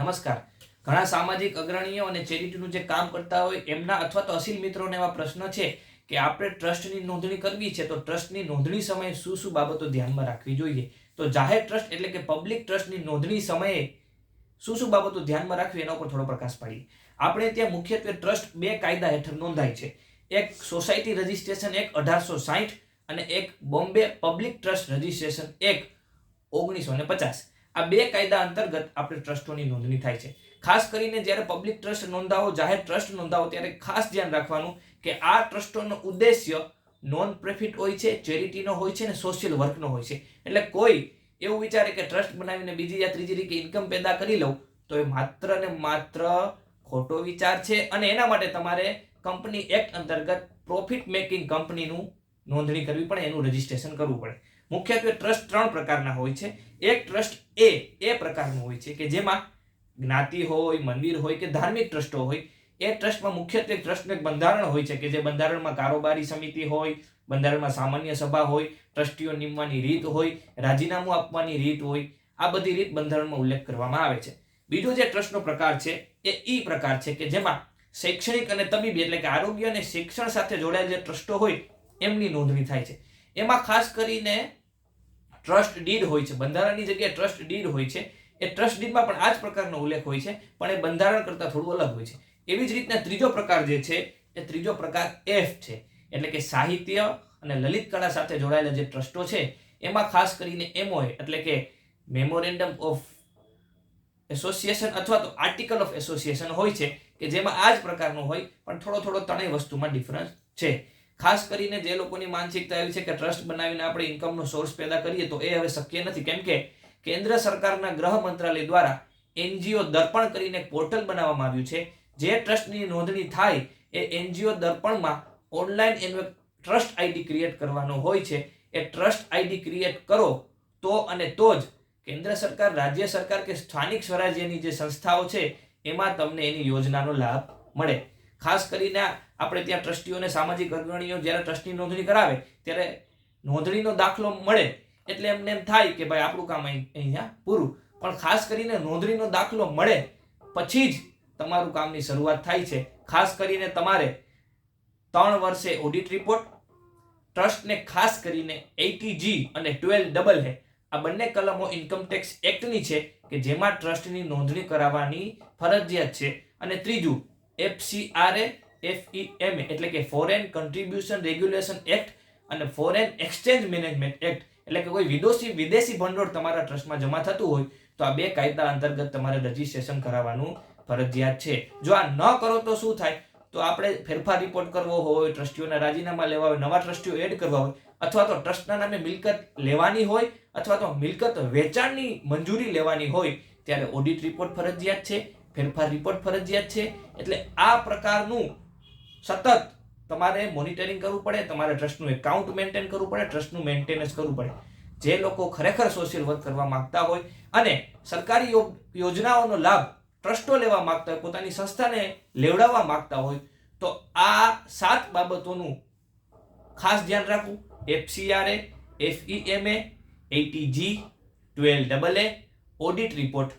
નમસ્કાર. ઘણા સામાજિક અગ્રણીઓ અને ચેરિટીનું જે કામ કરતા હોય એમના અથવા તો અસીલ મિત્રોને એવા પ્રશ્ન છે કે આપણે ટ્રસ્ટની નોંધણી કરવી છે તો ટ્રસ્ટની નોંધણી સમયે શું શું બાબતો ધ્યાનમાં રાખવી જોઈએ? તો જાહેર ટ્રસ્ટ એટલે કે પબ્લિક ટ્રસ્ટની નોંધણી સમયે શું શું બાબતો ધ્યાનમાં રાખવી એના ઉપર થોડો પ્રકાશ પાડીએ. આપણે ત્યાં મુખ્યત્વે ટ્રસ્ટ બે કાયદા હેઠળ નોંધાય છે. એક સોસાયટી રજિસ્ટ્રેશન એક અઢારસો સાહીઠ અને એક બોમ્બે પબ્લિક ટ્રસ્ટ રજિસ્ટ્રેશન એક ઓગણીસો ને પચાસ. આ બે કાયદા અંતર્ગત આપણે ટ્રસ્ટોની નોંધણી થાય છે. ખાસ કરીને જ્યારે પબ્લિક ટ્રસ્ટ નોંધાવો, જાહેર ટ્રસ્ટ નોંધાવો, ત્યારે ખાસ ધ્યાન રાખવાનું કે આ ટ્રસ્ટોનો ઉદ્દેશ્ય નોન પ્રોફિટ હોય છે, ચેરિટીનો હોય છે ને સોશિયલ વર્કનો હોય છે. એટલે કોઈ એવું વિચારે કે ટ્રસ્ટ બનાવીને બીજી યા ત્રીજી રીતે ઇન્કમ પેદા કરી લઉં, તો એ માત્ર ને માત્ર ખોટો વિચાર છે અને એના માટે તમારે કંપની એક્ટ અંતર્ગત પ્રોફિટ મેકિંગ કંપનીનું નોંધણી કરવી પડે, એનું રજિસ્ટ્રેશન કરવું પડે. મુખ્યત્વે ટ્રસ્ટ ત્રણ પ્રકારના હોય છે. એક ટ્રસ્ટ એ એ પ્રકારનું હોય છે કે જેમાં જ્ઞાતિ હોય, મંદિર હોય કે ધાર્મિક ટ્રસ્ટો હોય. એ ટ્રસ્ટમાં મુખ્યત્વે ટ્રસ્ટનું એક બંધારણ હોય છે કે જે બંધારણમાં કારોબારી સમિતિ હોય, બંધારણમાં સામાન્ય સભા હોય, ટ્રસ્ટીઓ નીમવાની રીત હોય, રાજીનામું આપવાની રીત હોય. આ બધી રીત બંધારણમાં ઉલ્લેખ કરવામાં આવે છે. બીજો જે ટ્રસ્ટનો પ્રકાર છે, એ ઈ પ્રકાર છે કે જેમાં શૈક્ષણિક અને તબીબી એટલે કે આરોગ્ય અને શિક્ષણ સાથે જોડાયેલ જે ટ્રસ્ટો હોય, એમની નોંધણી થાય છે. એમાં ખાસ કરીને ટ્રસ્ટ ડીડ હોય છે. બંધારણની જગ્યાએ ટ્રસ્ટ ડીડ હોય છે. એ ટ્રસ્ટ ડીડમાં પણ આ જ પ્રકારનો ઉલ્લેખ હોય છે, પણ એ બંધારણ કરતાં થોડું અલગ હોય છે. એવી જ રીતના ત્રીજો પ્રકાર જે છે, એ ત્રીજો પ્રકાર એફ છે. એટલે કે સાહિત્ય અને લલિત કળા સાથે જોડાયેલા જે ટ્રસ્ટો છે, એમાં ખાસ કરીને એમઓએ, એટલે કે મેમોરેન્ડમ ઓફ એસોસિએશન અથવા તો આર્ટિકલ ઓફ એસોસિએશન હોય છે, કે જેમાં આ જ પ્રકારનું હોય, પણ થોડો થોડો ત્રણેય વસ્તુમાં ડિફરન્સ છે. ખાસ કરીને જે લોકોની માનસિકતા એવી છે કે ટ્રસ્ટ બનાવીને આપણે ઇન્કમનો સોર્સ પેદા કરીએ તો એ હવે શક્ય નથી. કેમ કે કેન્દ્ર સરકારના ગૃહ મંત્રાલય દ્વારા એનજીઓ દર્પણ કરીને પોર્ટલ બનાવવામાં આવ્યું છે. જે ટ્રસ્ટની નોંધણી થાય એ એનજીઓ દર્પણમાં ઓનલાઈન એનો ટ્રસ્ટ આઈડી ક્રિએટ કરવાનો હોય છે. એ ટ્રસ્ટ આઈડી ક્રિએટ કરો તો અને તો જ કેન્દ્ર સરકાર, રાજ્ય સરકાર કે સ્થાનિક સ્વરાજ્યની જે સંસ્થાઓ છે, એમાં તમને એની યોજનાનો લાભ મળે. ખાસ કરીને આપણે ત્યાં ટ્રસ્ટીઓને સામાજિક અગ્રણીઓ જ્યારે ટ્રસ્ટની નોંધણી કરાવે, ત્યારે નોંધણીનો દાખલો મળે એટલે એમને એમ થાય કે ભાઈ આપણું કામ અહીં, અહીંયા પૂરું. પણ ખાસ કરીને નોંધણીનો દાખલો મળે પછી જ તમારું કામની શરૂઆત થાય છે. ખાસ કરીને તમારે ત્રણ વર્ષે ઓડિટ રિપોર્ટ ટ્રસ્ટને ખાસ કરીને એટીજી અને ટ્વેલ્વ ડબલ હે. આ બંને કલમો ઇન્કમ ટેક્સ એક્ટની છે કે જેમાં ટ્રસ્ટની નોંધણી કરાવવાની ફરજિયાત છે. અને ત્રીજું એફસીઆરએ એફઈએમએ એટલે કે ફોરેન કન્ટ્રીબ્યુશન રેગ્યુલેશન એક્ટ અને ફોરેન એક્સચેન્જ મેનેજમેન્ટ એક્ટ એટલે કે કોઈ વિદેશી વિદેશી ભંડોળ તમારા ટ્રસ્ટમાં જમા થતું હોય, તો આ બે કાયદા અંતર્ગત તમારે રજીસ્ટ્રેશન કરાવવાનું ફરજિયાત છે. જો આ ન કરો તો શું થાય? તો આપણે ફેરફાર રિપોર્ટ કરવો હોય, ટ્રસ્ટીઓના રાજીનામા લેવા હોય, નવા ટ્રસ્ટીઓ એડ કરવા હોય, અથવા તો ટ્રસ્ટના નામે મિલકત લેવાની હોય, અથવા તો મિલકત વેચાણની મંજૂરી લેવાની હોય, ત્યારે ઓડિટ રિપોર્ટ ફરજિયાત છે. ફેરફાર રિપોર્ટ ફરજિયાત છે. એટલે આ પ્રકારનું સતત તમારે મોનિટરિંગ કરવું પડે, તમારે ટ્રસ્ટનું એકાઉન્ટ મેન્ટેન કરવું પડે ટ્રસ્ટનું મેન્ટેનન્સ કરવું પડે. જે લોકો ખરેખર સોશિયલ વર્ક કરવા માંગતા હોય અને સરકારી યોજનાઓનો લાભ ટ્રસ્ટો લેવા માંગતા હોય, પોતાની સંસ્થાને લેવડાવવા માંગતા હોય, તો આ સાત બાબતોનું ખાસ ધ્યાન રાખવું. FCRA FEMA ATG twelve double A audit report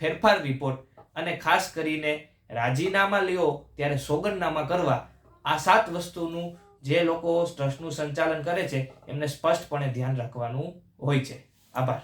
ફેરફાર રિપોર્ટ અને ખાસ કરીને રાજીનામા લ્યો ત્યારે સોગંદનામા કરવા, આ સાત વસ્તુનું જે લોકો ટ્રસ્ટનું સંચાલન કરે છે, એમને સ્પષ્ટપણે ધ્યાન રાખવાનું હોય છે. આભાર.